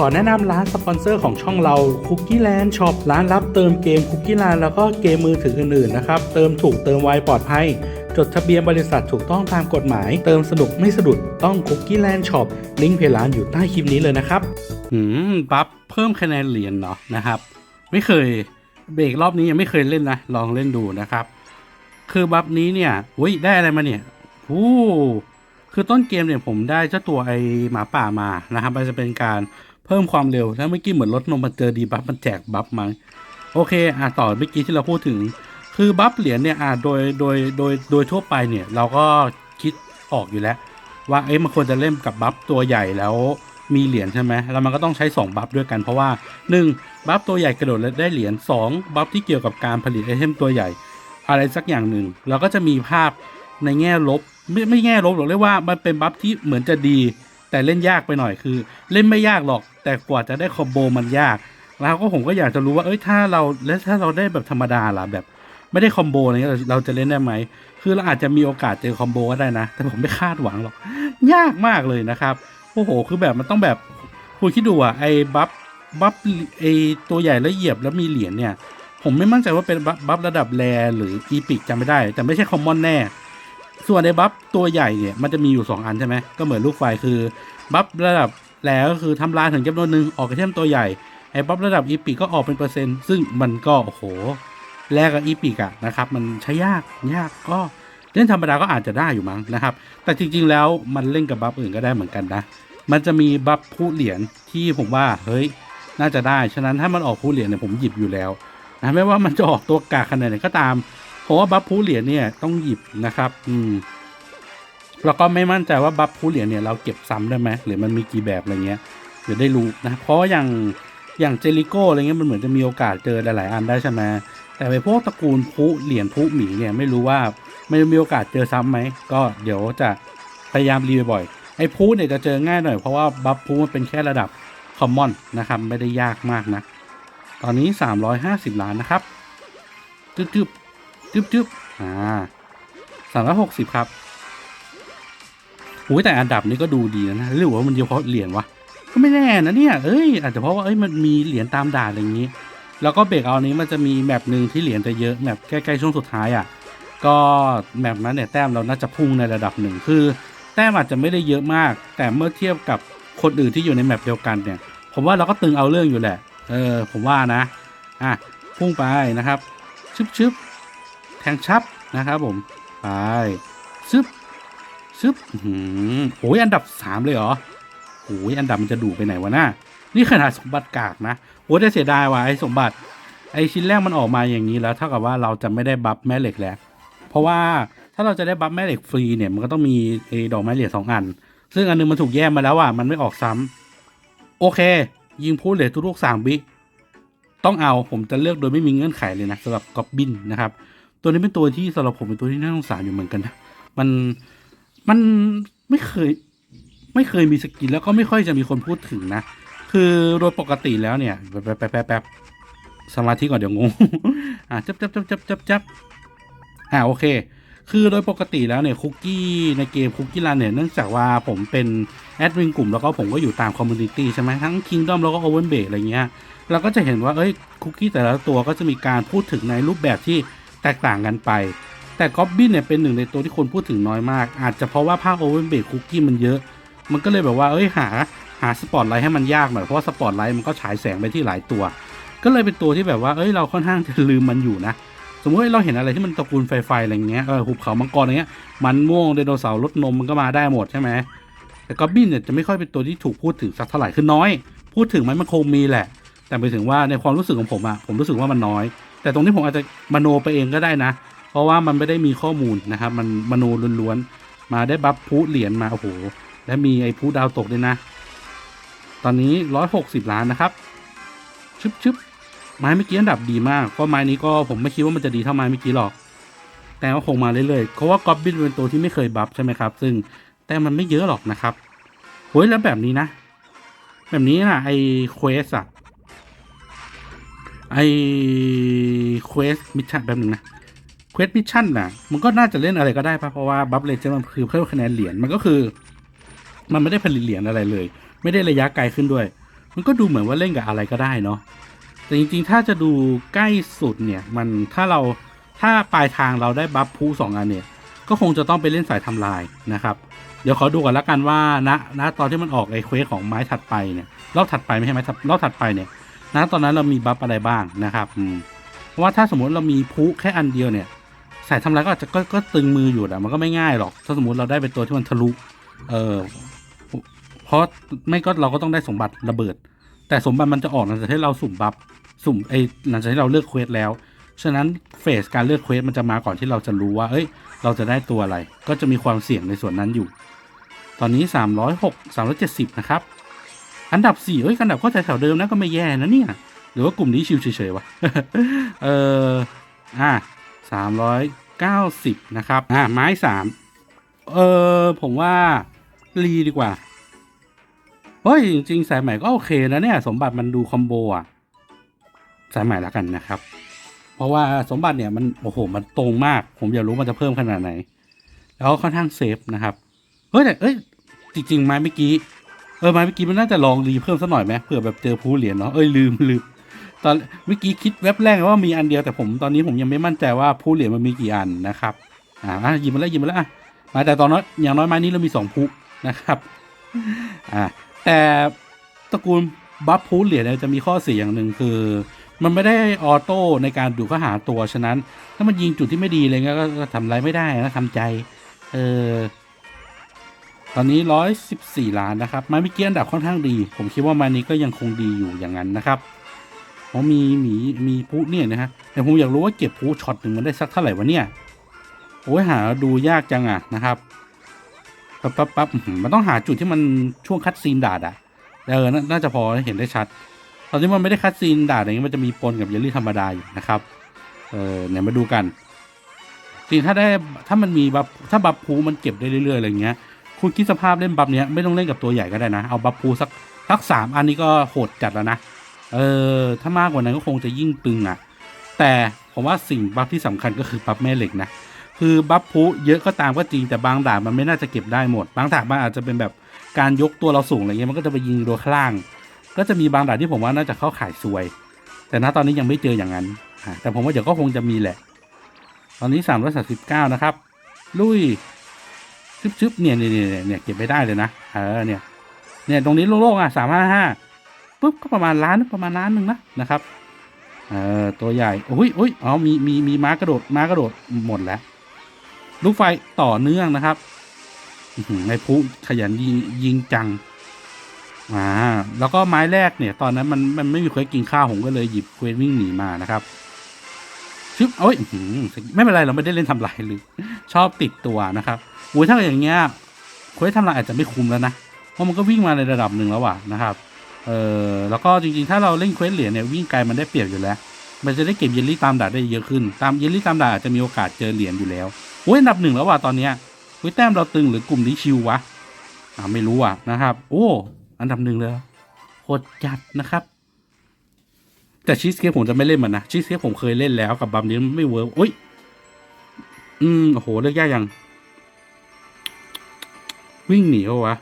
ขอแนะนำร้านสปอนเซอร์ของช่องเรา Cookie Land Shop ร้านรับเติมเกม Cookie Land แล้วก็เกมมือถืออื่นๆนะครับ เติมถูกเติมไวปลอดภัย จดทะเบียนบริษัทถูกต้องตามกฎหมาย เติมสนุกไม่สะดุดต้อง Cookie Land Shop ลิงก์เพจร้านอยู่ใต้คลิปนี้เลยนะครับอืมปั๊บเพิ่มคะแนนเหรียญเนาะนะครับ ไม่เคยเบรกรอบนี้ยังไม่เคยเล่นนะ ลองเล่นดูนะครับ คือบัฟนี้เนี่ยอุ้ยได้อะไรมาเนี่ยโอ้คือต้นเกมเนี่ยผมได้เจ้าตัวไอหมาป่ามานะครับมันจะเป็นการ เพิ่มความเร็วแล้วเมื่อกี้เหมือนลดนมมาเจอดีบัฟมันแจกบัฟมาโอเคอะต่อเมื่อกี้ที่เราพูดถึง คือบัฟเหรียญเนี่ยอะโดยโดยโดยโดยทั่วไปเนี่ยเราก็คิดออกอยู่แล้ว ว่าเอ้ยมันควรจะเล่นกับบัฟตัวใหญ่แล้วมีเหรียญใช่ไหมแล้วมันก็ต้องใช้ 2 บัฟด้วยกันเพราะว่า 1. บัฟตัวใหญ่กระโดดแล้วได้เหรียญ 2. บัฟที่เกี่ยวกับการผลิตไอเทมตัวใหญ่ อะไรสักอย่างหนึ่ง เราก็จะมีภาพในแง่ลบ ไม่ไม่แง่ลบหรอกเรียกว่ามันเป็นบัฟที่เหมือนจะดี แต่เล่นยากไปหน่อยคือ เล่นไม่ยากหรอก แต่กว่าจะได้คอมโบมันยาก แล้วก็ผมก็อยากจะรู้ว่าเอ้ยถ้าเราแล้วถ้าเราได้แบบธรรมดาล่ะแบบ ไม่ได้คอมโบอะไรเงี้ยเราเราจะเล่นได้ไหมคือเราอาจจะมีโอกาสเจอคอมโบก็ได้นะ แต่ผมไม่คาดหวังหรอกยากมากเลยนะครับโอ้โห คือแบบมันต้องแบบคุณคิดดูอะไอ้บัฟบัฟไอ้ตัวใหญ่แล้วเหยียบแล้วมีเหรียญเนี่ย ผมไม่มั่นใจว่าเป็นบัฟบัฟระดับแรหรืออีพิกจำไม่ได้ แต่ไม่ใช่คอมมอนแน่ ส่วนในบัฟตัวใหญ่เนี่ยมันจะมีอยู่ 2 อันใช่ไหมก็เหมือนลูกไฟคือบัฟระดับ แรก็คือทำลายถึงจำนวนหนึ่งออกไอเทมตัวใหญ่ ไอ้บัฟระดับอีพิกก็ออกเป็นเปอร์เซ็นต์ ซึ่งมันก็โอ้โห แลกกับอีพิกอะนะครับ มันใช้ยากยากก็เล่นธรรมดาก็อาจจะได้อยู่มั้งนะครับ แต่จริง ๆ แล้วมันเล่นกับบัฟอื่นก็ได้เหมือนกันนะ มันจะมีบัฟผู้เหรียญที่ผมว่าเฮ้ยน่าจะได้ ฉะนั้นถ้ามันออกผู้เหรียญเนี่ยผมหยิบอยู่แล้วนะไม่ว่ามันจะออกตัวกากขนาดไหนก็ตาม เพราะว่าบัฟผู้เหรียญเนี่ยต้องหยิบนะครับ อืม แล้วก็ไม่มั่นใจว่าบัฟผู้เหรียญเนี่ยเราเก็บซ้ำได้ไหมหรือมันมีกี่แบบอะไรเงี้ยเดี๋ยวได้รู้นะ เพราะอย่างอย่างเจลิโก้อะไรเงี้ยมันเหมือนจะมีโอกาสเจอหลายๆอันได้ใช่ไหมแต่ไปพวกตระกูลผู้เหรียญผู้หมีเนี่ยไม่รู้ว่าไม่มีโอกาสเจอซ้ำไหมก็เดี๋ยวจะพยายามรีบ่อยไอ้พูเนี่ยจะเจอง่ายหน่อยเพราะว่าบัฟพูมันเป็นแค่ระดับคอมมอนนะครับไม่ได้ยากมากนะ ตอนนี้ 350 ล้านนะครับจึ๊บจึ๊บจึ๊บจึ๊บอ่า360 ครับ อุ้ยแต่อันดับนี้ก็ดูดีนะหรือว่ามันเฉพาะเหรียญวะก็ไม่แน่นะเนี่ยเอ้ยอาจจะเพราะว่าเอ้ยมันมีเหรียญตามด่านอะไรอย่างนี้ แล้วก็เบรกเอานี้มันจะมีแมปหนึ่งที่เหรียญจะเยอะแมปใกล้ๆช่วงสุดท้ายอะก็แมปนั้นเนี่ยแต้มเราน่าจะพุ่งในระดับหนึ่งคือ แต้มอาจจะไม่ได้เยอะมาก แต่เมื่อเทียบกับคนอื่นที่อยู่ในแมปเดียวกันเนี่ย ผมว่าเราก็ตึงเอาเรื่องอยู่แหละ เออผมว่านะอะพุ่งไปนะครับชึบชึบแทงชับนะครับผมไปชึบ ชึบอื้อหือโอ้ยอันดับสามเลยเหรอโอ้ยอันดับมันจะดูไปไหนวะน่านี่ขนาดสมบัติกากนะ โอ้ยแต่เสียดายว่ะไอ้สมบัติ ไอ้ชิ้นแรกมันออกมาอย่างนี้แล้วเท่ากับว่าเราจะไม่ได้บัฟแม่เหล็กแล้ว เพราะว่าถ้าเราจะได้บัฟแม่เหล็กฟรีเนี่ยมันก็ต้องมีไอ้ดอกไม้เหรียญสองอัน ซึ่งอันหนึงมันถูกแยกมาแล้วอะมันไม่ออกซ้ำโอเค ยิงพูดเหลือทุกๆสามบิต้องเอาผมจะเลือกโดยไม่มีเงื่อนไขเลยนะสำหรับกอบบินนะครับ ตัวนี้เป็นตัวที่สำหรับผมเป็นตัวที่น่าสงสารอยู่เหมือนกันนะมัน มันไม่เคย ไม่เคยมีสกินแล้วก็ไม่ค่อยจะมีคนพูดถึงนะ คือโดยปกติแล้วเนี่ยแป๊บแป๊บแป๊บแป๊บบสมาธิก่อนเดี๋ยวงงอะจับจับจับจับจับจับอ่าโอเค คือโดยปกติแล้วเนี่ยคุกกี้ในเกมคุกกี้รันเนี่ยเนื่องจากว่าผมเป็นแอดมินกลุ่มแล้วก็ผมก็อยู่ตามคอมมูนิตี้ใช่ไหมทั้ง Kingdom แล้วก็ o v e n b a s e อะไรเงี้ยเราก็จะเห็นว่าเอ้ยคุกกี้แต่ละตัวก็จะมีการพูดถึงในรูปแบบที่แตกต่างกันไป แต่ก็อบบินเนี่ยเป็นหนึ่งในตัวที่คนพูดถึงน้อยมาก อาจจะเพราะว่าภาค o v e n b a s e คุกกี้มันเยอะ มันก็เลยแบบว่าเอ้ยหาหาสปอตไลท์ให้มันยากหน่อยเพราะว่าสปอตไลท์มันก็ฉายแสงไปที่หลายตัว ก็เลยเป็นตัวที่แบบว่าเอ้ยเราค่อนข้างจะลืมมันอยู่นะ สมมติเราเห็นอะไรที่มันตระกูลไฟไฟอะไรเงี้ยเออหุบเขามังกรอะไรเงี้ยมันม่วงไดโนเสาร์รถนมมันก็มาได้หมดใช่ไหมแต่ก็อบบินเนี่ยจะไม่ค่อยเป็นตัวที่ถูกพูดถึงสักเท่าไหร่คือน้อย พูดถึงไหมมันคงมีแหละ แต่ไปถึงว่าในความรู้สึกของผมอะผมรู้สึกว่ามันน้อย แต่ตรงนี้ผมอาจจะมโนไปเองก็ได้นะ เพราะว่ามันไม่ได้มีข้อมูลนะครับ มันมโนล้วนๆ มาได้บัฟพูเหรียญมาโอ้โห และมีไอ้พูดาวตกด้วยนะ ตอนนี้ร้อยหกสิบล้านนะครับ ชึบชึบไม้เมื่อกี้อันดับดีมากเพราะไม้นี้ก็ผมไม่คิดว่ามันจะดีเท่าไม้เมื่อกี้หรอก แต่ก็คงมาเรื่อยๆเพราะว่ากอบบินเป็นตัวที่ไม่เคยบัฟใช่ไหมครับ ซึ่งแต่มันไม่เยอะหรอกนะครับเฮ้ยแล้วแบบนี้นะ แบบนี้นะไอ้เควสอะไอ้เควสมิชชั่นแบบหนึ่งนะ เควสมิชชั่นน่ะมันก็น่าจะเล่นอะไรก็ได้ปะเพราะว่าบัฟเลเจนมันคือเพิ่มคะแนนเหรียญมันก็คือ มันไม่ได้ผลิตเหรียญอะไรเลย ไม่ได้ระยะไกลขึ้นด้วย มันก็ดูเหมือนว่าเล่นกับอะไรก็ได้เนาะแต่จริงๆ ถ้าจะดูใกล้สุดเนี่ย มันถ้าเราถ้าปลายทางเราได้บัฟพูสองอันเนี่ย ก็คงจะต้องไปเล่นสายทำลายนะครับ เดี๋ยวขอดูก่อนละกันว่าณณตอนที่มันออกไอ้เควสของไม้ถัดไปเนี่ยรอบถัดไปไม่ใช่ไม้ถัดรอบถัดไปเนี่ยณตอนนั้นเรามีบัฟอะไรบ้างนะครับอืมเพราะว่าถ้าสมมติเรามีพุแค่อันเดียวเนี่ย สายทำลายก็อาจจะก็ก็ตึงมืออยู่แต่มันก็ไม่ง่ายหรอก ถ้าสมมติเราได้เป็นตัวที่มันทะลุ เออเพราะไม่ก็เราก็ต้องได้สมบัติระเบิด แต่สมบัติมันจะออกหลังจากที่เราสุ่มบัฟสุ่มไอหลังจากที่เราเลือกเควสแล้ว ฉะนั้นเฟสการเลือกเควสมันจะมาก่อนที่เราจะรู้ว่า เอ้ย เราจะได้ตัวอะไร ก็จะมีความเสี่ยงในส่วนนั้นอยู่ ตอนนี้ 306 370 นะครับ อันดับ4เอ้ย อันดับก็แถวเดิมนะก็ไม่แย่นะเนี่ย หรือว่ากลุ่มนี้ชิวเฉยๆวะ เอออะ 390 นะครับ อะไม้ 3 เออผมว่ารีดีกว่า เฮ้ย จริง ๆ สายใหม่ก็โอเคนะเนี่ย สมบัติมันดูคอมโบอะ สายใหม่แล้วกันนะครับ เพราะว่าสมบัติเนี่ยมัน โอ้โห มันตรงมาก ผมอยากรู้มันจะเพิ่มขนาดไหน แล้วค่อนข้างเซฟนะครับ เฮ้ยแต่เอ้ย จริง ๆ ไม้เมื่อกี้ เออ ไม้เมื่อกี้มันน่าจะลองรีเพิ่มสักหน่อยไหมเผื่อแบบเจอผู้เหรียญเนาะ เอ้ยลืมลืม ตอนเมื่อกี้คิดแว็บแรกว่ามีอันเดียวแต่ผมตอนนี้ผมยังไม่มั่นใจว่าผู้เหรียญมันมีกี่อันนะครับอ่าอะหยิบมาแล้วหยิบมาแล้วอะมาแต่ตอนน้อยอย่างน้อยไม้นี้เรามีสองผู้นะครับอ่าแต่ตระกูลบัฟพูเหรียญเนี่ยจะมีข้อเสียอย่างหนึ่งคือ มันไม่ได้ออโต้ในการดูข้าหาตัวฉะนั้น ถ้ามันยิงจุดที่ไม่ดีเงี้ยก็ทำอะไรไม่ได้นะทำใจเออตอนนี้ร้อยสิบสี่ล้านนะครับไม้เมื่อกี้อันดับค่อนข้างดี ผมคิดว่าไม้นี้ก็ยังคงดีอยู่อย่างนั้นนะครับ เพราะมีหมีมีพุเนี่ยนะฮะแต่ผมอยากรู้ว่าเก็บพุช็อตหนึ่งมันได้สักเท่าไหร่วะเนี่ยโอ้ยหาดูยากจังอะนะครับปั๊บปั๊บปั๊บมันต้องหาจุดที่มันช่วงคัดซีนดาดอะเออนน่าจะพอเห็นได้ชัด ตอนนี้มันไม่ได้คัดซีนด่าอะไรเงี้ยมันจะมีปนกับเยลลี่ธรรมดาอยู่นะครับเออเนี่ยมาดูกันจริงถ้าได้ถ้ามันมีบัฟถ้าบัฟพูมันเก็บได้เรื่อยๆอะไรเงี้ย คุณคิดสภาพเล่นบัฟเนี้ยไม่ต้องเล่นกับตัวใหญ่ก็ได้นะ เอาบัฟพูสักสักสามอันนี้ก็โหดจัดแล้วนะ เออ ถ้ามากกว่านั้นก็คงจะยิ่งตึงอะ แต่ผมว่าสิ่งบัฟที่สำคัญก็คือบัฟแม่เหล็กนะ คือบัฟพูเยอะก็ตามก็จริงแต่บางด่านมันไม่น่าจะเก็บได้หมด บางด่านมันอาจจะเป็นแบบการยกตัวเราสูงอะไรเงี้ยมันก็จะไปยิงตัวข้างล่าง ก็จะมีบางด่านที่ผมว่าน่าจะเข้าข่ายซวย แต่ณตอนนี้ยังไม่เจออย่างนั้นแต่ผมว่าเดี๋ยวก็คงจะมีแหละ ตอนนี้สามร้อยสาสิบเก้านะครับ ลุยชึบชึบเนี่ยเนี่ยเนี่ยเนี่ยเก็บไม่ได้เลยนะเออเนี่ยเนี่ยตรงนี้โล่งๆอะสามห้าห้า ปุ๊บก็ประมาณล้านประมาณล้านหนึ่งนะนะครับเออตัวใหญ่โอ้ยโอ้ยอ๋อมีมีมีม้ากระโดดม้ากระโดดหมดแล้ว ลูกไฟต่อเนื่องนะครับไอหือในพุขยันยิงยิงจังอ่าแล้วก็ไม้แรกเนี่ย ตอนนั้นมันมันไม่มีเควสกินข้าวผมก็เลยหยิบเควสวิ่งหนีมานะครับชึบโอ้ยไม่เป็นไรเราไม่ได้เล่นทำลายเลยชอบติดตัวนะครับโอ้ยถ้าอย่างเงี้ยเควสทำลายอาจจะไม่คุ้มแล้วนะเพราะมันก็วิ่งมาในระดับหนึ่งแล้วว่ะนะครับ เออแล้วก็จริงๆ ถ้าเราเล่นเควสเหรียญเนี่ยวิ่งไกลมันได้เปรียบอยู่แล้ว มันจะได้เก็บเยลลี่ตามด่าได้เยอะขึ้น ตามเยลลี่ตามด่าอาจจะมีโอกาสเจอเหรียญอยู่แล้วโอ้ยอันดับหนึ่งแล้วว่ะตอนเนี้ยโอ้ยแต้มเราตึงหรือกลุ่มนี้ชิววะอ่าไม่รู้อะนะครับ โอ้ อันดับหนึ่งเลยหรอโคตรจัดนะครับ แต่ชีสเค้กผมจะไม่เล่นมันนะชีสเค้กผมเคยเล่นแล้วกับบัมนี้ไม่เวิร์กอุ้ยอืมโอ้โหเลือกยากยังวิ่งหนีเขาวะ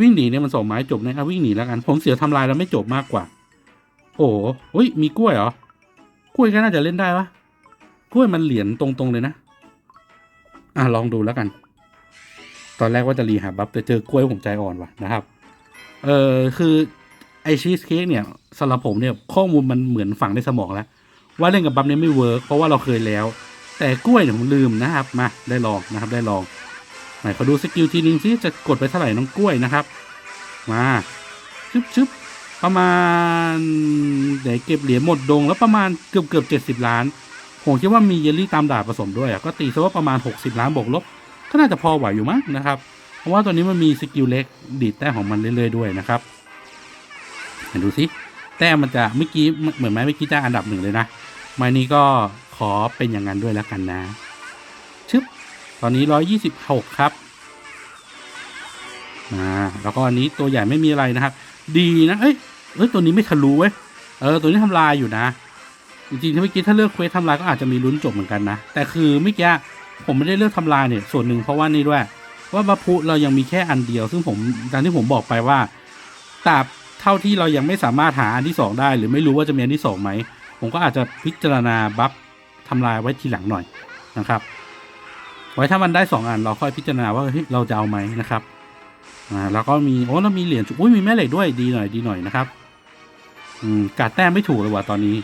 วิ่งหนีเนี่ยมันสองไม้จบนะครับวิ่งหนีแล้วกัน ผมเสียทำลายแล้วไม่จบมากกว่า โอ้โหอุ้ยมีกล้วยเหรอกล้วยก็น่าจะเล่นได้ปะกล้วยมันเหรียญตรงๆเลยนะ อะลองดูแล้วกัน ตอนแรกว่าจะรีหาบัฟแต่เจอกล้วยผมใจอ่อนว่ะนะครับ เออคือไอชีสเค้กเนี่ยสำหรับผมเนี่ยข้อมูลมันเหมือนฝังในสมองแล้ว ว่าเล่นกับบัฟเนี่ยไม่เวิร์กเพราะว่าเราเคยแล้ว แต่กล้วยเนี่ยผมลืมนะครับมาได้ลองนะครับได้ลอง ไหนขอดูสกิลทีนึงที่จะกดไปเท่าไหร่น้องกล้วยนะครับ มาชึบชึบประมาณเดี๋ยวเก็บเหรียญหมดดง แล้วประมาณเกือบเกือบเจ็ดสิบล้าน ผมคิดว่ามีเยลลี่ตามดาบผสมด้วยอะก็ตีซะว่าประมาณหกสิบล้านบวกลบก็น่าจะพอไหวอยู่มั้งนะครับ เพราะว่าตัวนี้มันมีสกิลเล็กดีดแต้มของมันเรื่อยๆด้วยนะครับเห็นดูสิแต้มมันจะเมื่อกี้เหมือนไหมเมื่อกี้จะอันดับหนึ่งเลยนะม้นี้ก็ขอเป็นอย่างนั้นด้วยแล้วกันนะ ตอนนี้ร้อยี่สิบหกครับอ่าแล้วก็อันนี้ตัวใหญ่ไม่มีอะไรนะครับ ดีนะเอ้ยเอ้ยตัวนี้ไม่ทะลุเว้ยเออตัวนี้ทำลายอยู่นะ จริงๆถ้าเมื่อกี้ถ้าเลือกเควสทำลายก็อาจจะมีลุ้นจบเหมือนกันนะ แต่คือเมื่อกี้ผมไม่ได้เลือกทำลายเนี่ยส่วนหนึ่งเพราะว่านี่ด้วยว่าบัฟพุเรายังมีแค่อันเดียว ซึ่งผมตามที่ผมบอกไปว่าตราบเท่าที่เรายังไม่สามารถหาอันที่สองได้ หรือไม่รู้ว่าจะมีอันที่สองไหมผมก็อาจจะพิจารณาบัฟทำลายไว้ทีหลังหน่อยนะครับ ไว้ถ้ามันได้สองอันเราค่อยพิจารณาว่าเราจะเอาไหมนะครับอ่าแล้วก็มีโอ้เรามีเหรียญจุอุ้ยมีแม่เหล็กด้วยดีหน่อยดีหน่อยนะครับอืมกาดแต้มไม่ถูกเลยว่ะตอนนี้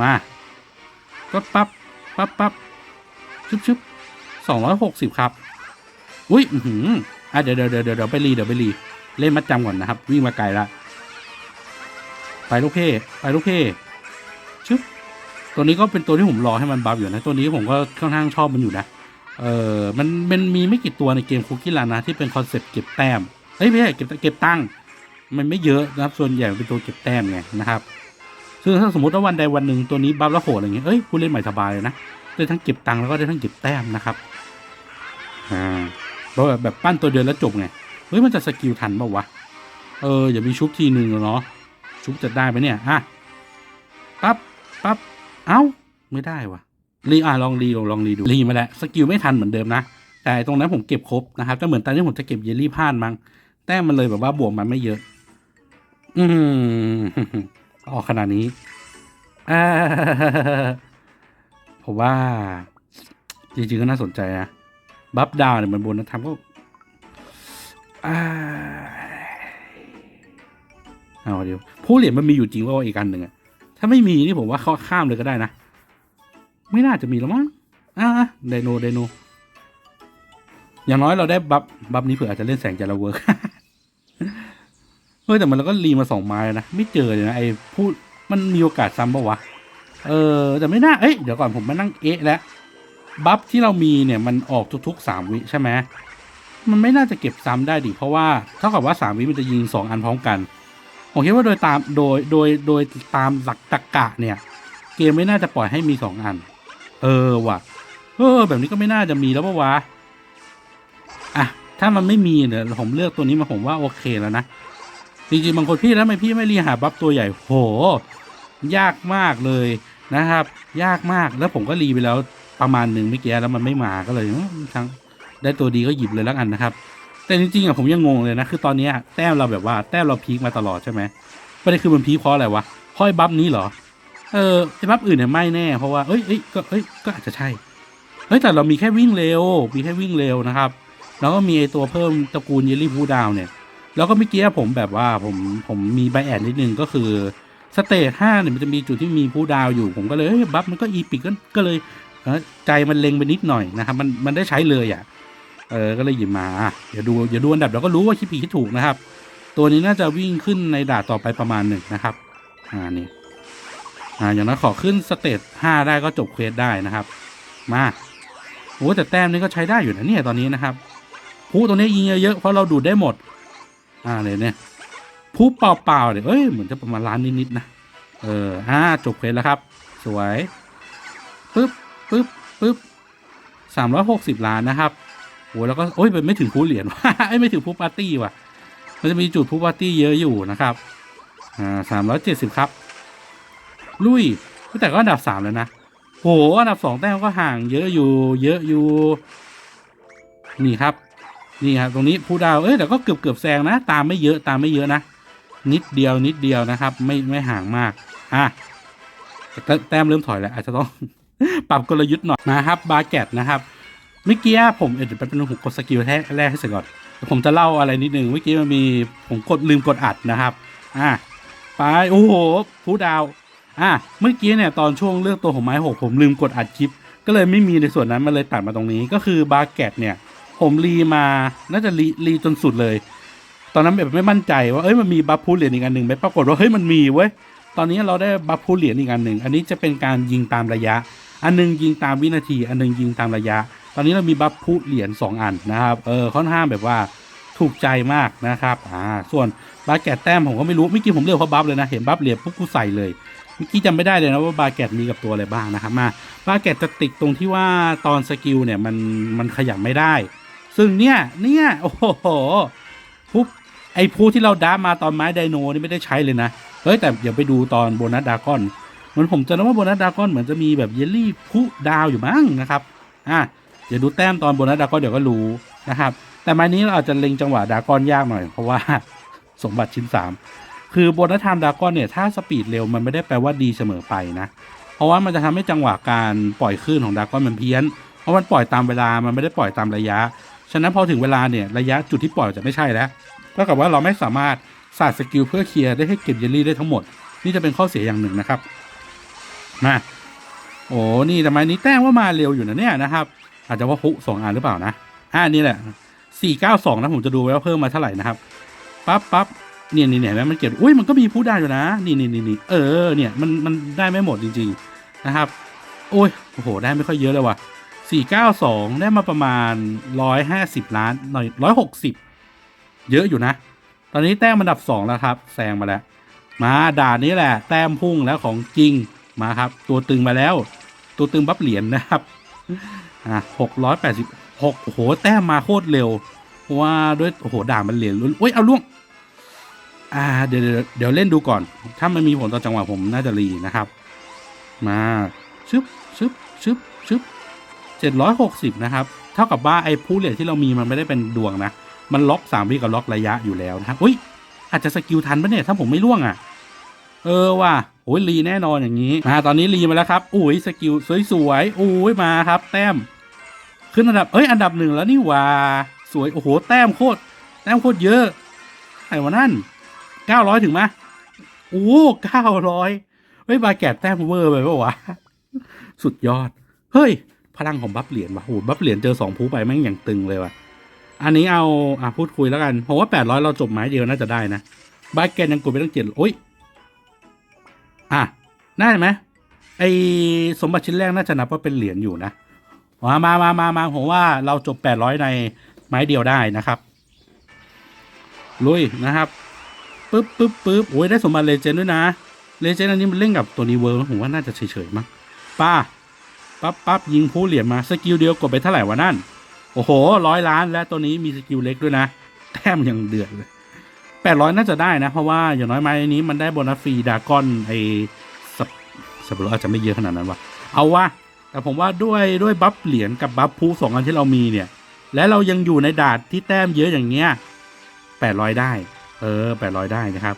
มาปั๊บปั๊บปั๊บปั๊บชึบชึบสองร้อยหกสิบครับ อุ้ยอือหืออะเดี๋ยวเดี๋ยวเดี๋ยวเดี๋ยวไปรีเดี๋ยวไปรีเล่นมัดจำก่อนนะครับ วิ่งมาไกลละไปลูกเพ่ไปลูกเพ่ชึบตัวนี้ก็เป็นตัวที่ผมรอให้มันบัฟอยู่นะ ตัวนี้ผมก็ค่อนข้างชอบมันอยู่นะ เออมันมันมีไม่กี่ตัวในเกมคุกกี้รันนะที่เป็นคอนเซ็ปต์เก็บแต้มเอ้ยไม่ใช่เก็บเก็บตังมันไม่เยอะนะครับ ส่วนใหญ่เป็นตัวเก็บแต้มไงนะครับซึ่งถ้าสมมติว่าวันใดวันหนึ่งตัวนี้บัฟแล้วโหดอะไรเงี้ยเอ้ยผู้เล่นใหม่สบายเลยนะได้ทั้งเก็บตังค์แล้วก็ได้ทั้งเก็บแต้มนะครับอ่าเพราะแบบแบบปั้นตัวเดียวแล้วจบไงเฮ้ยมันจะสกิลทันเปล่าวะเอออย่ามีชุบทีหนึ่งเนาะชุบจะได้ไหมเนี่ยอะปั๊บปั๊บเอ้าไม่ได้วะ รีอะลองรีลองลองรีดูรีมาแล้วสกิลไม่ทันเหมือนเดิมนะ แต่ตรงนั้นผมเก็บครบนะครับแต่เหมือนตอนนี้ผมจะเก็บเยลลี่พลาดมั้งแต้มมันเลยแบบว่าบวกมันไม่เยอะ อืมออกขนาดนี้อ่าผมว่า จริงๆก็น่าสนใจนะบัฟดาวเนี่ยมันบนนะทำก็อ่าเอาเดี๋ยวผู้เหรียญมันมีอยู่จริงว่าอีกอันหนึ่งอะถ้าไม่มีนี่ผมว่าเขาข้ามเลยก็ได้นะ ไม่น่าจะมีแล้วมั้งอ่าไดโนไดโนอย่างน้อยเราได้บัฟบัฟนี้เผื่ออาจจะเล่นแสงจาระเวิร์กเฮ้ยแต่มันเราก็รีมาสองไม้แล้วนะไม่เจอเลยนะไอ้พูดมันมีโอกาสซ้ำปะวะเออแต่ไม่น่าเอ้ยเดี๋ยวก่อนผมมานั่งเอ๊ะแล้วบัฟที่เรามีเนี่ยมันออกทุกๆสามวิใช่ไหมมันไม่น่าจะเก็บซ้ำได้ดิเพราะว่าเท่ากับว่าสามวิมันจะยิงสองอันพร้อมกันผมคิดว่าโดยตามโดยโดยโดยตามหลักตรรกะเนี่ย เกมไม่น่าจะปล่อยให้มีสองอัน เออว่ะเออ แบบนี้ก็ไม่น่าจะมีแล้วปะวะอะถ้ามันไม่มีเนี่ยผมเลือกตัวนี้มาผมว่าโอเคแล้วนะจริงๆบางคนพี่แล้วทำไมพี่ไม่รีหาบัฟตัวใหญ่โห ยากมากเลยนะครับ ยากมากแล้วผมก็รีไปแล้วประมาณหนึ่งเมื่อกี้แล้วมันไม่มาก็เลยทั้งได้ตัวดีก็หยิบเลยแล้วกันนะครับ แต่จริงๆอะผมยังงงเลยนะคือตอนนี้แต้มเราแบบว่าแต้มเราพีคมาตลอดใช่ไหมประเด็นคือมันพีคเพราะอะไรวะเพราะไอ้บัฟนี้เหรอ เออไอ้บัฟอื่นเนี่ยไม่แน่เพราะว่าเอ้ยเอ้ยก็เอ้ยก็อาจจะใช่เฮ้ยแต่เรามีแค่วิ่งเร็ว มีแค่วิ่งเร็วนะครับ แล้วก็มีไอตัวเพิ่มตระกูลเยลลี่พูดาวเนี่ย แล้วก็เมื่อกี้ผมแบบว่าผมผมมีใบแอดนิดนึงก็คือสเตจห้าเนี่ยมันจะมีจุดที่มีผู้ดาวอยู่ ผมก็เลยเบัฟมันก็อีปิกก็ก็เลยใจมันเล็งไปนิดหน่อยนะครับ มันมันได้ใช้เลยอะ เออ ก็เลยหยิบมาอะเดี๋ยวดูเดี๋ยวดูอันดับเราก็รู้ว่าคิดผิดคิดถูกนะครับ ตัวนี้น่าจะวิ่งขึ้นในด่าต่อไปประมาณหนึ่งนะครับ อ่านี่ อ่าอย่างนั้นขอขึ้นสเตจห้าได้ก็จบเควสได้นะครับ มาโอ้แต่แต้มนี้ก็ใช้ได้อยู่นะเนี่ยตอนนี้นะครับผู้ตัวนี้ยิงเยอะๆเพราะเราดูดได้หมด อ่าเลยเนี่ยผู้เปล่าๆเนี่ยเอ้ยเหมือนจะประมาณล้านนิดๆนะเอออ่าจบเควสแล้วครับ สวยปึ๊บปึ๊บปึ๊บสามร้อยหกสิบล้านนะครับโอ้แล้วก็โอ้ยเป็นไม่ถึงผู้เหรียญว่ะไอ้ไม่ถึงผู้ปาร์ตี้ว่ะ มันจะมีจุดผู้ปาร์ตี้เยอะอยู่นะครับอ่าสามร้อยเจ็ดสิบครับ ลุยแต่ก็อันดับสามแล้วนะโหอันดับสองแต้มก็ห่างเยอะอยู่ เยอะอยู่ นี่ครับ นี่ครับตรงนี้ผู้ดาวเอ้ยแต่ก็เกือบเกือบแซงนะ ตามไม่เยอะตามไม่เยอะนะ นิดเดียวนิดเดียวนะครับ ไม่ไม่ห่างมากอะแต่แต้แตมเริ่มถอยแล้ว อาจจะต้องปรับกลยุทธ์หน่อยนะครับ บาเกตนะครับเมื่อกี้ผมเดี๋ยวแป๊บนึงผมกดสกิลแรกแรกให้เสร็จก่อนผมจะเล่าอะไรนิดนึงเมื่อกี้มันมีผมกดลืมกดอัดนะครับ อะไปโอ้โหผู้ดาว อะเมื่อกี้เนี่ยตอนช่วงเลือกตัวของไม้หกผมลืมกดอัดคลิป ก็เลยไม่มีในส่วนนั้นมันเลยตัดมาตรงนี้ก็คือบาร์เก็ตเนี่ย ผมรีมาน่าจะรีรีจนสุดเลย ตอนนั้นแบบไม่มั่นใจว่าเอ้ยมันมีบัฟพูเหรียญอีกอันหนึ่งไหมปรากฏว่าเฮ้ยมันมีเว้ยตอนนี้เราได้บัฟพูเหรียญอีกอันหนึ่งอันนี้จะเป็นการยิงตามระยะ อันหนึงยิงตามวินาที อันหนึงยิงตามระยะ ตอนนี้เรามีบัฟพูเหรียญสองอันนะครับเออค่อนข้างแบบว่าถูกใจมากนะครับ อ่า ส่วนบาแกตแต้มผมก็ไม่รู้เมื่อกี้ผมเลือกเพราะบัฟเลยนะ เห็นบัฟเหรียญปุ๊บกูใส่เลย มื่อกี้จำไม่ได้เลยนะว่าบาแกตมีกับตัวอะไรบ้างนะครับมาบาแกตจะติดตรงที่ว่าตอนสกิลเนี่ยมันมันขยับไม่ได้ ซึ่งเนี่ยเนี่ยโอ้โหปุ๊บไอ้ผู้ที่เราดับมาตอนไม้ไดโนนี่ไม่ได้ใช้เลยนะเฮ้ยแต่เดี๋ยวไปดูตอนโบนัสดากอนเหมือนผมจะนึกว่าโบนัสดากอนเหมือนจะมีแบบเยลลี่ผู้ดาวอยู่มั้งนะครับอะเดี๋ยวดูแต้มตอนโบนัสดากอนเดี๋ยวก็รู้นะครับแต่ไม้นี้เราอาจจะเล็งจังหวะดากอนยากหน่อยเพราะว่าสมบัติชิ้นสาม คือโบนัสไทม์ดากอนเนี่ยถ้าสปีดเร็วมันไม่ได้แปลว่าดีเสมอไปนะ เพราะว่ามันจะทำให้จังหวะการปล่อยคลื่นของดากอนมันเพี้ยน เพราะมันปล่อยตามเวลามันไม่ได้ปล่อยตามระยะ ฉะนั้นพอถึงเวลาเนี่ยระยะจุดที่ปล่อยจะไม่ใช่แล้วก็กับว่าเราไม่สามารถสาดสกิลเพื่อเคลียร์ได้ให้เก็บเยลลี่ได้ทั้งหมด นี่จะเป็นข้อเสียอย่างหนึ่งนะครับมาโอ้นี่ทำไมนี้แต้มว่ามาเร็วอยู่นะเนี่ยนะครับ อาจจะว่าพุสองอันหรือเปล่านะอ่านี่แหละสี่เก้าสองนะผมจะดูไว้ว่าเพิ่มมาเท่าไหร่นะครับปั๊บปั๊บ เนี่ยนี่เนี่ยเห็นไหมมันเก็บอุ้ยมันก็มีผู้ได้อยู่นะนี่นี่นี่นี่เออเนี่ยมันมันได้ไม่หมดจริง ๆนะครับ โอ้ยโอ้โหได้ไม่ค่อยเยอะเลยว่ะสี่เก้าสองได้มาประมาณร้อยห้าสิบล้านหน่อยร้อยหกสิบเยอะอยู่นะ ตอนนี้แต้มอันดับสองแล้วครับแซงมาแล้ว มาด่านนี้แหละ แต้มพุ่งแล้วของจริงมาครับ ตัวตึงมาแล้ว ตัวตึงบัฟเหรียญนะครับอะหกร้อยแปดสิบหกโอ้โหแต้มมาโคตรเร็วเพราะว่าด้วยโอ้โหด่านมันเหรียญลุ้นโอ้ยเอาล่วง อ่าเดี๋ยวเดี๋ยวเล่นดูก่อน ถ้ามันมีผลต่อจังหวะผมน่าจะรีนะครับ มาชึบชึบชึบชึบเจ็ดร้อยหกสิบนะครับ เท่ากับว่าไอ้ผู้เหรียที่เรามีมันไม่ได้เป็นดวงนะ มันล็อกสามวิกับล็อกระยะอยู่แล้วนะครับอุ้ยอาจจะสกิลทันปะเนี่ยถ้าผมไม่ล่วงอะ เออว่ะโอ้ยรีแน่นอนอย่างนี้มาตอนนี้รีมาแล้วครับอุ้ยสกิลสวยๆอุ้ยมาครับ แต้ม ขึ้นอันดับเอ้ยอันดับหนึ่งแล้วนี่ว่าสวยโอ้โหแต้มโคตรแต้มโคตรเยอะไอ้วะนั่น เก้าร้อยถึงไหมโอ้เก้าร้อยเฮ้ยบาแกตแต้มเวอร์ไปปะวะ สุดยอด เฮ้ย พลังของบัฟเหรียญว่ะโหบัฟเหรียญเจอสองภูไปแม่งอย่างตึงเลยว่ะ อันนี้เอาอะพูดคุยแล้วกันผมว่าแปดร้อยเราจบไม้เดียวน่าจะได้นะบาแกนยังกดไปตั้งเจ็ดโอ้ยอะได้ไหมไอสมบัติชิ้นแรกน่าจะนับว่าเป็นเหรียญอยู่นะมามามามามาผมว่าเราจบแปดร้อยในไม้เดียวได้นะครับ ลุยนะครับ ปึ๊บปึ๊บปึ๊บโอ้ยได้สมบัติเลเจนด์ด้วยนะ เลเจนด์อันนี้มันเล่นกับตัวนี้เวิร์ผมว่าน่าจะเฉยๆมั้งป้าปั๊บปั๊บยิงผู้เหรียญมาสกิลเดียวกดไปเท่าไหร่วะนั่น โอ้โหร้อยล้านและตัวนี้มีสกิลเล็กด้วยนะ แต้มยังเดือดเลยแปดร้อยน่าจะได้นะ เพราะว่าอย่างน้อยไม้นี้มันได้โบนัสฟรีดากอนไอสับสับปะรดอาจจะไม่เยอะขนาดนั้นวะเอาว่าแต่ผมว่าด้วยด้วยบัฟเหรียญกับบัฟพูสองอันที่เรามีเนี่ย และเรายังอยู่ในดาดที่แต้มเยอะอย่างเงี้ยแปดร้อยได้ เออแปดร้อยได้นะครับ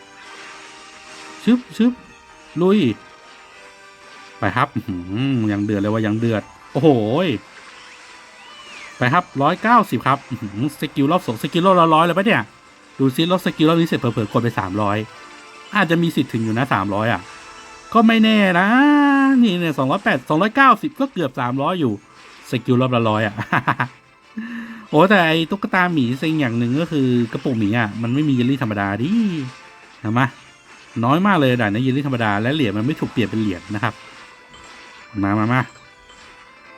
ชึบชึบลุย ไปครับยังเดือดเลยว่ายังเดือด โอ้โหยไปครับร้อยเก้าสิบครับสกิลรอบสองสกิลรอบละร้อยเลยปะเนี่ย ดูซิรอบสกิลรอบนี้เสร็จเผลอๆกดไปสามร้อยอาจจะมีสิทธิ์ถึงอยู่นะสามร้อยอะ ก็ไม่แน่นะนี่เนี่ยสองร้อยแปดสองร้อยเก้าสิบก็เกือบสามร้อยอยู่สกิลรอบละร้อยอะ โอ้แต่ไอตุ๊กตาหมีเซ็งอย่างหนึ่งก็คือกระปุกหมีอะมันไม่มีเยลลี่ธรรมดาดิเห็นไหมน้อยมากเลยด่านในเยลลี่ธรรมดาและเหรียญมันไม่ถูกเปลี่ยนเป็นเหรียญนะครับ มามามา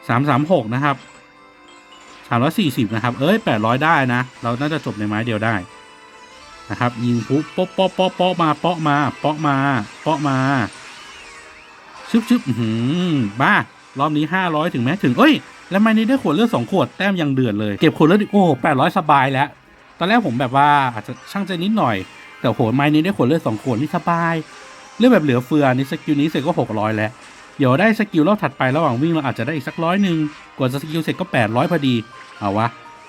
สามสามหกนะครับสามร้อยสี่สิบนะครับ เอ้ยแปดร้อยได้นะ เราน่าจะจบในไม้เดียวได้นะครับ ยิงปุ๊บป๊อปป๊อปป๊อปป๊อปมาป๊อกมาป๊อกมาป๊อกมาชึบชึบหืมบ้ารอบนี้ห้าร้อยถึงแม้ถึงเอ้ย แล้วไม้นี้ได้ขวดเลือดสองขวดแต้มยังเดือดเลย เก็บขวดเลือดอีกโอ้แปดร้อยสบายแล้ว ตอนแรกผมแบบว่าอาจจะช่างใจนิดหน่อย แต่โหไม้นี้ได้ขวดเลือดสองขวดนี่สบายเรื่องแบบเหลือเฟือนี่สกิลนี้เสร็จก็หกร้อยแล้วเดี๋ยวได้สกิลรอบถัดไประหว่างวิ่งเราอาจจะได้อีกสักร้อยหนึ่งกว่าจะสกิลเสร็จก็แปดร้อยพอดีเอาวะ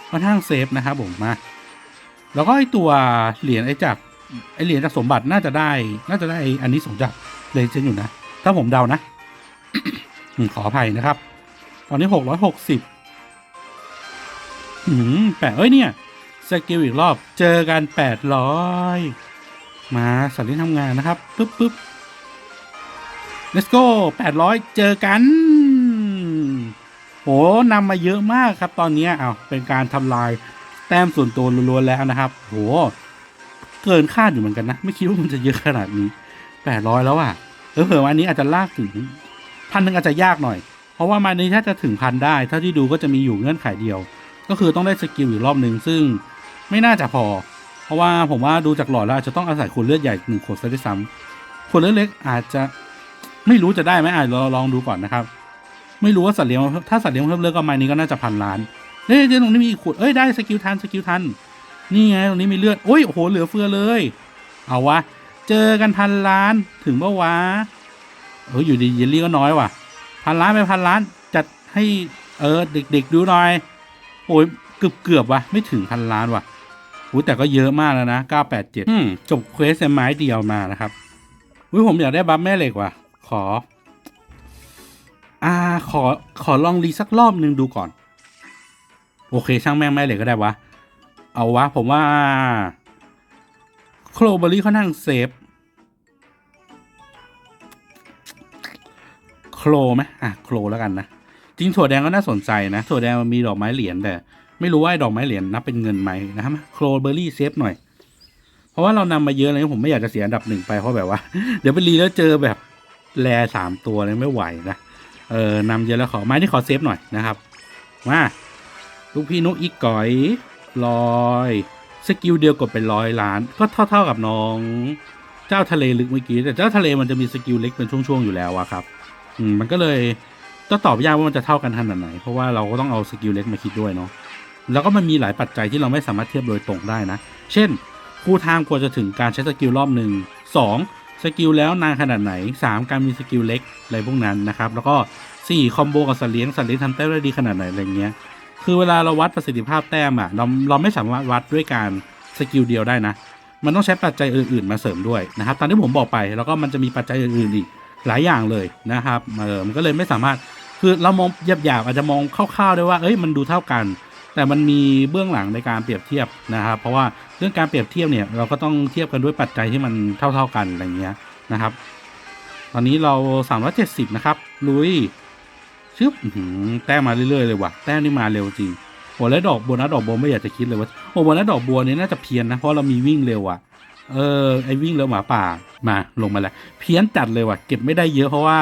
ค่อนข้างเซฟนะครับผมมาแล้วก็ไอตัวเหรียญไอจากไอเหรียญจากสมบัติน่าจะได้ น่าจะได้อันนี้สงจากเลเจนอยู่นะ ถ้าผมเดานะขออภัยนะครับ ตอนนี้หกร้อยหกสิบหืมแปดเอ้ยเนี่ยสกิลอีกรอบเจอกันแปดร้อยมาสัตว์ที่ทำงานนะครับปึ๊บปึ๊บ let's go แปดร้อยเจอกันโหนำมาเยอะมากครับตอนนี้เอ้าเป็นการทำลายแต้มส่วนตัวล้วนๆแล้วนะครับ โห เกินคาดอยู่เหมือนกันนะ ไม่คิดว่ามันจะเยอะขนาดนี้แปดร้อยแล้วอะเออเผื่อวันนี้อาจจะลากถึงพันหนึ่งอาจจะยากหน่อย เพราะว่ามันนี้ถ้าจะถึงพันได้เท่าที่ดูก็จะมีอยู่เงื่อนไขเดียว ก็คือต้องได้สกิลอีกรอบหนึ่งซึ่งไม่น่าจะพอ เพราะว่าผมว่าดูจากหลอดแล้วอาจจะต้องอาศัยขวดเลือดใหญ่หนึ่งขวดซะด้วยซ้ำขวดเลือดเล็กอาจจะไม่รู้จะได้ไหมอะเราลองดูก่อนนะครับ ไม่รู้ว่าสัตว์เลี้ยงถ้าสัตว์เลี้ยงเพิ่มเลือดก็ม้นี้ก็น่าจะพันล้านเฮ้ยเดี๋ยวตรงนี้มีอีกขวดเอ้ยได้สกิลทันสกิลทันนี่ไงตรงนี้มีเลือดโอ้ยโอ้โหเหลือเฟือเลย เอาวะเจอกันพันล้านถึงเมื่อวะเอออยู่ดีเยลลี่ก็น้อยว่ะ พันล้านไปพันล้านจัดให้เออเด็กๆดูหน่อยโอ้ยเกือบเกือบๆว่ะไม่ถึงพันล้านว่ะอุ้ยแต่ก็เยอะมากแล้วนะ 987อืมจบเควสไม้เดียวมานะครับอุ้ยผมอยากได้บัฟแม่เหล็กว่ะ ขอ อ่าขอขอลองรีสักรอบหนึ่งดูก่อน โอเคช่างแม่งแม่เหล็กก็ได้วะ เอาวะ ผมว่า โคลเบอรี่เขานั่งเซฟ คลไหมอะโคลแล้วกันนะจริงถั่วแดงก็น่าสนใจนะ ถั่วแดงมันมีดอกไม้เหรียญแต่ ไม่รู้ว่าไอ้ดอกไม้เหรียญนับเป็นเงินไหมนะครับโคลเบอร์รี่เซฟหน่อย เพราะว่าเรานำมาเยอะเลยผมไม่อยากจะเสียอันดับหนึ่งไปเพราะแบบว่า เดี๋ยวไปรีแล้วเจอแบบแร่สามตัวเลยไม่ไหวนะเออนำเยอะแล้วขอไม้ที่ขอเซฟหน่อยนะครับมาลูกพี่นกอีกก่อยลอยสกิลเดียวกดเป็นร้อยล้าน ก็เท่าๆกับน้อง เจ้าทะเลลึกเมื่อกี้แต่เจ้าทะเลมันจะมีสกิลเล็กเป็นช่วงๆอยู่แล้วอะครับ มันก็เลยก็ตอบยากว่ามันจะเท่ากันขนาดไหน เพราะว่าเราก็ต้องเอาสกิลเล็กมาคิดด้วยเนาะแล้วก็มันมีหลายปัจจัยที่เราไม่สามารถเทียบโดยตรงได้นะ เช่น คู่ทางกว่าจะถึงการใช้สกิลรอบหนึ่งสองสกิลแล้วนานขนาดไหนสามการมีสกิลเล็กอะไรพวกนั้นนะครับ แล้วก็สี่คอมโบกับสัตว์เลี้ยงสัตว์เลี้ยงทำแต้มได้ดีขนาดไหนอะไรเงี้ย คือเวลาเราวัดประสิทธิภาพแต้มอะเราเราไม่สามารถวัดด้วยการสกิลเดียวได้นะ มันต้องใช้ปัจจัยอื่นๆมาเสริมด้วยนะครับ ตามที่ผมบอกไป แล้วก็มันจะมีปัจจัยอื่นๆอีก หลายอย่างเลยนะครับเออมันก็เลยไม่สามารถคือเรามองหยาบๆอาจจะมองคร่าวๆได้ว่า เอ้ยมันดูเท่ากัน แต่มันมีเบื้องหลังในการเปรียบเทียบนะครับเพราะว่าเรื่องการเปรียบเทียบเนี่ยเราก็ต้องเทียบกันด้วยปัจจัยที่มันเท่า ๆกันอะไรเงี้ยนะครับ ตอนนี้เรา 370 นะครับ ลุยชึบแต้มมาเรื่อยๆเลยว่ะแต้มนี่มาเร็วจริงโหแล้วดอกบัวนะดอกบัวไม่อยากจะคิดเลยว่าโอ้บัวนะดอกบัวเนี่ยน่าจะเพี้ยนนะเพราะเรามีวิ่งเร็วอะ เออไอวิ่งเร็วหมาป่ามาลงมาแล้ว เพี้ยนจัดเลยว่ะเก็บไม่ได้เยอะเพราะว่า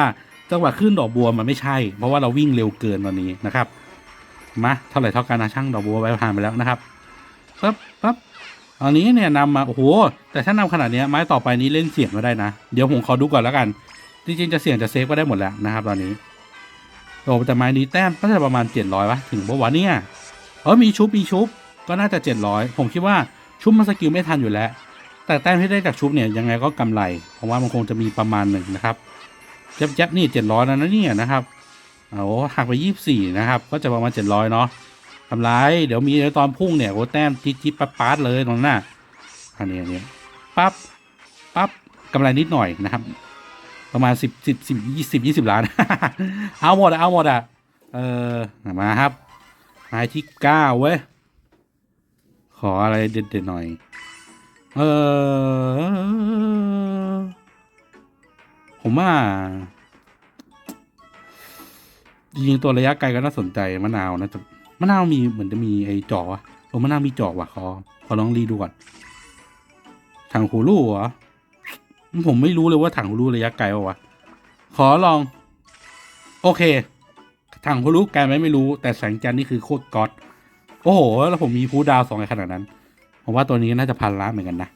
จังหวะขึ้นดอกบัวมันไม่ใช่ เพราะว่าเราวิ่งเร็วเกินตอนนี้นะครับมาเท่าไหร่เท่ากันนะช่างดอกบัวไว้ผ่านไปแล้วนะครับปั๊บปั๊บตอนนี้เนี่ยนำมาโอ้โหแต่ถ้านำขนาดเนี้ยไม้ต่อไปนี้เล่นเสี่ยงก็ได้นะ เดี๋ยวผมขอดูก่อนแล้วกันจริงๆจะเสี่ยงจะเซฟก็ได้หมดแล้วนะครับ ตอนนี้โอ้แต่ไม้นี้แต้มก็จะประมาณเจ็ดร้อยปะถึงปะวะเนี่ยเออมีชุบมีชุบก็น่าจะเจ็ดร้อยผมคิดว่าชุบมันสกิลไม่ทันอยู่แล้ว แต่แต้มที่ได้จากชุบเนี่ยยังไงก็กำไร เพราะว่ามันคงจะมีประมาณหนึ่งนะครับเจ็บยับนี่เจ็ดร้อยแล้วนะเนี่ยนะครับเอาหักไปยี่สิบสี่นะครับ ก็จะประมาณเจ็ดร้อยเนาะทำไรเดี๋ยวมีเดี๋ยวตอนพุ่งเนี่ยโอ้แต้มจิ๊ดจิ๊ดปั๊บปั๊ดเลยตรงหน้าอันนี้อันนี้ปั๊บปั๊บกำไรนิดหน่อยนะครับ ประมาณสิบสิบสิบยี่สิบยี่สิบล้าน เอาหมดอะเอาหมดอะเออมาครับไม้ที่เก้าเว้ยขออะไรเด็ดๆหน่อย เออ ผมว่าจริงๆตัวระยะไกลก็น่าสนใจมะนาวนะแต่มะนาวมีเหมือนจะมีไอ้จอกวะโอ้มะนาวมีจอกว่ะขอขอลองรีดูก่อนถังหูรูเหรอผมไม่รู้เลยว่าถังหูรูระยะไกลปะวะขอลอง โอเคถังหูรูไกลไหมไม่รู้ แต่แสงจันทร์นี่คือโคตรก๊อตโอ้โห แล้วผมมีพูดาวสองไอขนาดนั้น ผมว่าตัวนี้น่าจะพันล้านเหมือนกันนะ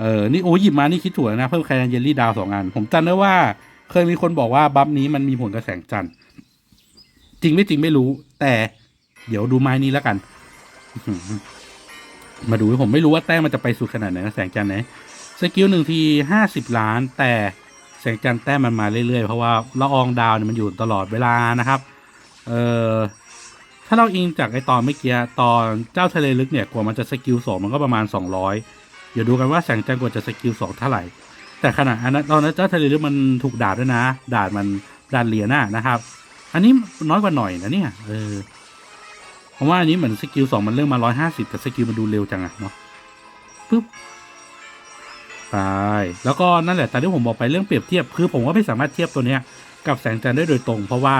เออ นี่โอ้หยิบมานี่คิดถูกแล้วนะ เพิ่มแคะแนเยลลี่ดาวสองอัน ผมจำได้ว่า เคยมีคนบอกว่าบัฟนี้มันมีผลกับแสงจันทร์จริงไม่จริงไม่รู้ แต่เดี๋ยวดูไม้นี้แล้วกัน มาดูผมไม่รู้ว่าแต้มมันจะไปสุดขนาดไหนนะแสงจันทร์ไหนสกิลหนึ่งทีห้าสิบล้าน แต่แสงจันทร์แต้มมันมาเรื่อยๆ เพราะว่าละอองดาวเนี่ยมันอยู่ตลอดเวลานะครับ เออ ถ้าเราอิงจากไอตอนเมื่อกี้ตอนเจ้าทะเลลึกเนี่ยกว่ามันจะสกิลสองมันก็ประมาณสองร้อยเดี๋ยวดูกันว่าแสงจันทร์กว่าจะสกิลสองเท่าไหร่ แต่ขณะอันนั้นตอนนั้นเจ้าทะเลลึกมันถูกด่าด้วยนะด่ามันด่าเหรียญน่ะนะครับ อันนี้น้อยกว่าหน่อยนะเนี่ยเออเพราะว่าอันนี้เหมือนสกิลสองมันเริ่มมาร้อยห้าสิบแต่สกิลมันดูเร็วจังอะเนาะปึ๊บไปแล้วก็นั่นแหละแต่ที่ผมบอกไปเรื่องเปรียบเทียบคือผมว่าไม่สามารถเทียบตัวเนี้ยกับแสงจันทร์ได้โดยตรง เพราะว่า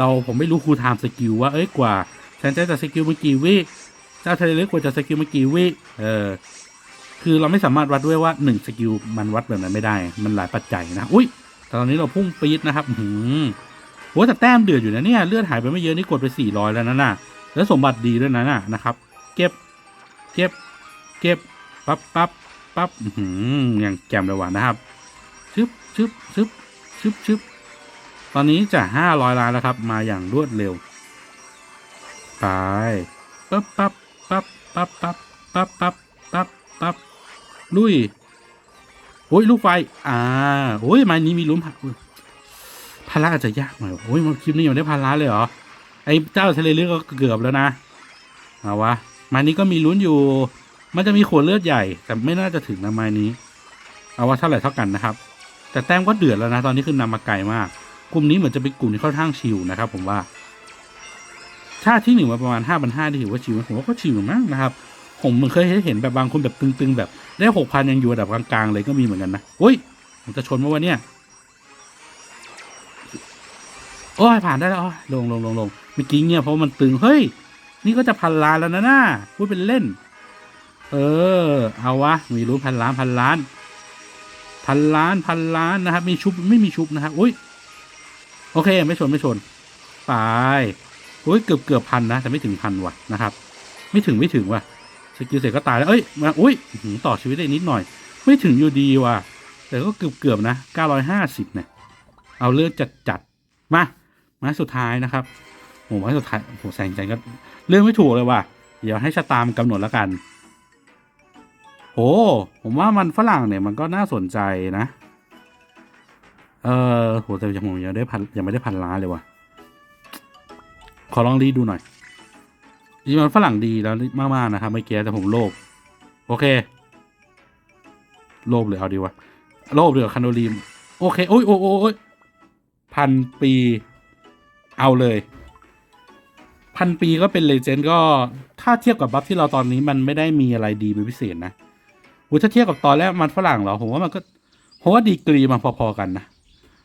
เราผมไม่รู้คูลไทม์สกิลว่าเอ้ยกว่าฉันทร์จะสกิลเมื่อกี่วิเจ้าทะเลลึกกว่าจะสกิลเมื่อกี่วิเออคือเราไม่สามารถวัดด้วยว่าหนึ่งสกิลมันวัดแบบนั้นไม่ได้ มันหลายปัจจัยนะอุ้ยแต่ตอนนี้เราพุ่งปี๊ดนะครับหืมโอ้แต่แต้มเดือดอยู่นะเนี่ยเลือดหายไปไม่เยอะนี่กดไปสี่ร้อยแล้วนะน่ะแล้วสมบัติดีด้วยนะน่ะนะครับ เก็บเก็บเก็บปั๊บปั๊บปั๊บหืมอย่างแจ่มเลยว่ะนะครับชึบชึบชึบชึบชึบ ตอนนี้จะห้าร้อยล้านแล้วครับ มาอย่างรวดเร็ว ไปปั๊บปั๊บปั๊บปั๊บปั๊บปั๊บปั๊บปั๊บปั๊บลุยโอ้ยลูกไฟ อ่าโอ้ยม้นี้มีลุ้นผ่าพาราอาจจะยากหน่อยโอ้ยมันคลิปนี้ยังได้พาราเลยเหรอ ไอ้เจ้าทะเลลึกก็เกือบแล้วนะ เอาวะม้นี้ก็มีลุ้นอยู่ มันจะมีขวดเลือดใหญ่ แต่ไม่น่าจะถึงนะม้นี้ เอาว่าเท่าไหร่เท่ากันนะครับ แต่แต้มก็เดือดแล้วนะ ตอนนี้คือนำมาไกลมาก กลุ่มนี้เหมือนจะเป็นกลุ่มที่ค่อนข้างชิลนะครับ ผมว่า ถ้าที่หนึ่งมาประมาณห้าพันห้าที่ถือว่าชิลผมว่าก็ชิลมากนะครับ ผมเคยเห็นแบบบางคนแบบตึงๆ แบบได้หกพันยังอยู่ระดับกลางๆเลยก็มีเหมือนกันนะอุ้ยผมจะชนมาวันเนี้ยโอ้ยผ่านได้แล้วโอ้ยลงลงลงลงเมื่อกี้เนี่ยเพราะมันตึงเฮ้ย นี่ก็จะพันล้านแล้วนะน่าพูดเป็นเล่น เออ เอาวะมีรู้พันล้านพันล้าน พันล้านพันล้านนะครับ มีชุบไม่มีชุบนะครับอุ้ย โอเค ไม่ชนไม่ชนไปอุ้ยเกือบเกือบพันนะ แต่ไม่ถึงพันว่ะนะครับ ไม่ถึงไม่ถึงว่ะสกิลเสร็จก็ตายแล้วเอ้ยมาอุ้ยต่อชีวิตได้นิดหน่อย ไม่ถึงอยู่ดีว่ะ แต่ก็เกือบเกือบนะเก้าร้อยห้าสิบเนี่ยเอาเลือดจัดจัดมาไม้สุดท้ายนะครับโหไม้สุดท้ายโหแสงใจก็เรื่องไม่ถูกเลยว่ะเดี๋ยวให้ชะตามกำหนดแล้วกันโอ้ผมว่ามันฝรั่งเนี่ยมันก็น่าสนใจนะ เออโหแต่ยังผมยังได้พันยังไม่ได้พันล้านเลยว่ะ ขอลองรีดูหน่อยจริงๆมันฝรั่งดีแล้วมากๆนะครับเมื่อกี้แต่ผมโลภโอเค โลภเลยเอาดีวะโลภเหลือคันโดรีมโอเคโอ้ยโอ้ยโอ้ยพันปีเอาเลย พันปีก็เป็นเลเจนด์ก็ถ้าเทียบกับบัฟที่เราตอนนี้มันไม่ได้มีอะไรดีเป็นพิเศษนะอุยถ้าเทียบกับตอนแรกมันฝรั่งเหรอผมว่ามันก็ผมว่าดีกรีมันพอๆกันนะ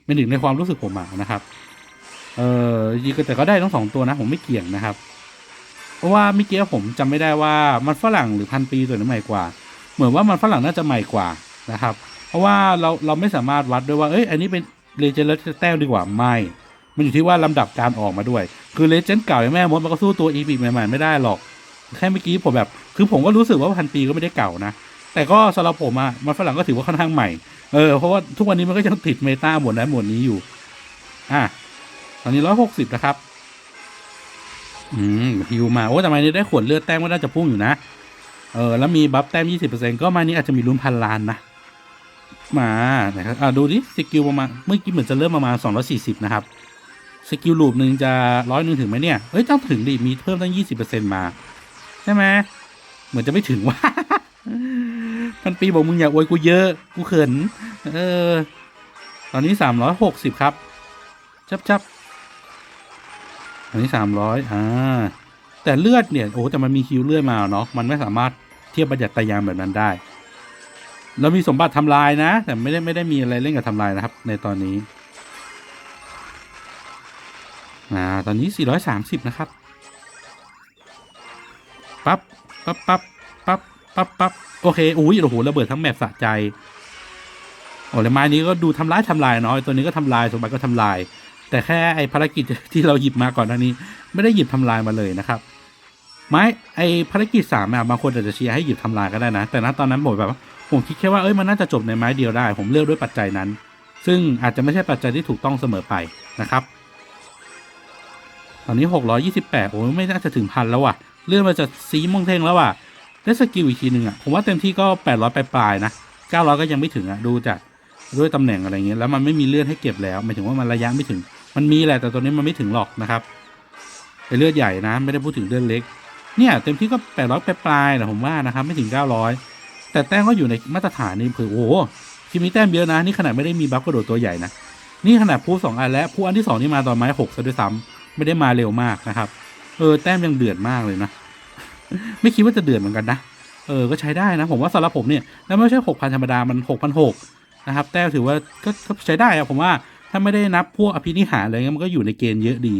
เป็นหนึ่งในความรู้สึกผมอะนะครับ เออจริงแต่ก็ได้ทั้งสองตัวนะ ผมไม่เกี่ยงนะครับ เพราะว่าเมื่อกี้ผมจำไม่ได้ว่ามันฝรั่งหรือพันปีตัวไหนใหม่กว่า เหมือนว่ามันฝรั่งน่าจะใหม่กว่านะครับ เพราะว่าเราเราไม่สามารถวัดด้วยว่า เอ้ย อันนี้เป็นเลเจนด์แล้วจะแต้มดีกว่าไม่ มันอยู่ที่ว่าลำดับการออกมาด้วย คือเลเจนด์เก่าอย่างแม่มดมันก็สู้ตัวอีพีใหม่ๆไม่ได้หรอก แค่เมื่อกี้ผมแบบ คือผมก็รู้สึกว่าพันปีก็ไม่ได้เก่านะ แต่ก็สำหรับผมอะมันฝรั่งก็ถือว่าค่อนข้างใหม่ เออเพราะว่าทุกวันนี้มันก็ยังติดเมตาหมวดนั้นหมวดนี้อยู่ อะตอนนี้ร้อยหกสิบนะครับ อืมฮิวมา โอ้แต่มานี้ได้ขวดเลือดแต้มก็น่าจะพุ่งอยู่นะ เออ แล้วมีบัฟแต้มยี่สิบเปอร์เซ็นก็มานี้อาจจะมีลุ้นพันล้านนะ มานครับอ่าดูดิสกิลประมาณเมื่อกี้เหมือนจะเริ่มประมาณสองร้อยสี่สิบนะครับ สกิลลูปหนึ่งจะร้อยหนึ่งถึงไหมเนี่ย เอ้ยต้องถึงดิ มีเพิ่มตั้งยี่สิบเปอร์เซ็นมา ใช่ไหม เหมือนจะไม่ถึงว่า พันปีบอกมึงอย่าอวยกูเยอะ กูเขิน เออ ตอนนี้สามร้อยหกสิบครับจับจับตอนนี้สามร้อยอ่า แต่เลือดเนี่ย โอ้ แต่มันมีคิวเลือดมาเนาะ มันไม่สามารถเทียบประหยัดตายางแบบนั้นได้ เรามีสมบัติทำลายนะ แต่ไม่ได้ไม่ได้มีอะไรเล่นกับทำลายนะครับ ในตอนนี้ อ่า ตอนนี้430นะครับ ปั๊บ ปั๊บปั๊บ ปั๊บปั๊บปั๊บโอเคอุ้ยโอ้โหระเบิดทั้งแมปสะใจโอ้แล้วไม้นี้ก็ดูทำร้ายทำลายเนาะไอ้ตัวนี้ก็ทำลายสมบัติก็ทำลาย แต่แค่ไอภารกิจที่เราหยิบมาก่อนหน้านี้ ไม่ได้หยิบทำลายมาเลยนะครับ ไม้ไอภารกิจสามอะบางคนอาจจะเชียร์ให้หยิบทำลายก็ได้นะ แต่ณตอนนั้นผมแบบผมคิดแค่ว่าเอ้ยมันน่าจะจบในไม้เดียวได้ ผมเลือกด้วยปัจจัยนั้น ซึ่งอาจจะไม่ใช่ปัจจัยที่ถูกต้องเสมอไปนะครับ ตอนนี้หกร้อยี่สิบแปดโอ้ยไม่น่าจะถึงพันแล้วว่ะ เลื่อนมาจะซีมองเท่งแล้วว่ะ ได้สกิลอีกทีหนึ่งอะผมว่าเต็มที่ก็แปดร้อยปลายๆนะเก้าร้อยก็ยังไม่ถึงอะดูจากด้วยตำแหน่งอะไรเงี้ยแล้วมันไม่มีเลือนให้เก็บแล้วหมายถึงว่ามันระยะไม่ถึง มันมีแหละแต่ตัวนี้มันไม่ถึงหรอกนะครับไอเลือดใหญ่นะ ไม่ได้พูดถึงเลือดเล็ก เนี่ยเต็มที่ก็แปดร้อยปลายๆนะผมว่านะครับไม่ถึงเก้าร้อยแต่แต้มก็อยู่ในมาตรฐานนี่เผื่อโอ้ทีมนี้แต้มเยอะนะนี่ขนาดไม่ได้มีบัฟกระโดดตัวใหญ่นะนี่ขนาดผู้สองอันและผู้อันที่สองนี่มาตอนไม้หกซะด้วยซ้ำไม่ได้มาเร็วมากนะครับ เออแต้มยังเดือดมากเลยนะ ไม่คิดว่าจะเดือดเหมือนกันนะ เออ ก็ใช้ได้นะ ผมว่าสำหรับผมเนี่ย แล้วไม่ใช่หกพันธรรมดา มันหกพันหกนะครับ แต้ถือว่าก็ใช้ได้อะผมว่า ถ้าไม่ได้นับพวกอภินิหารอะไรเงี้ยมันก็อยู่ในเกณฑ์เยอะดี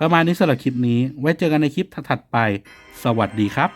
ประมาณนี้สำหรับคลิปนี้ ไว้เจอกันในคลิปถัดไป สวัสดีครับ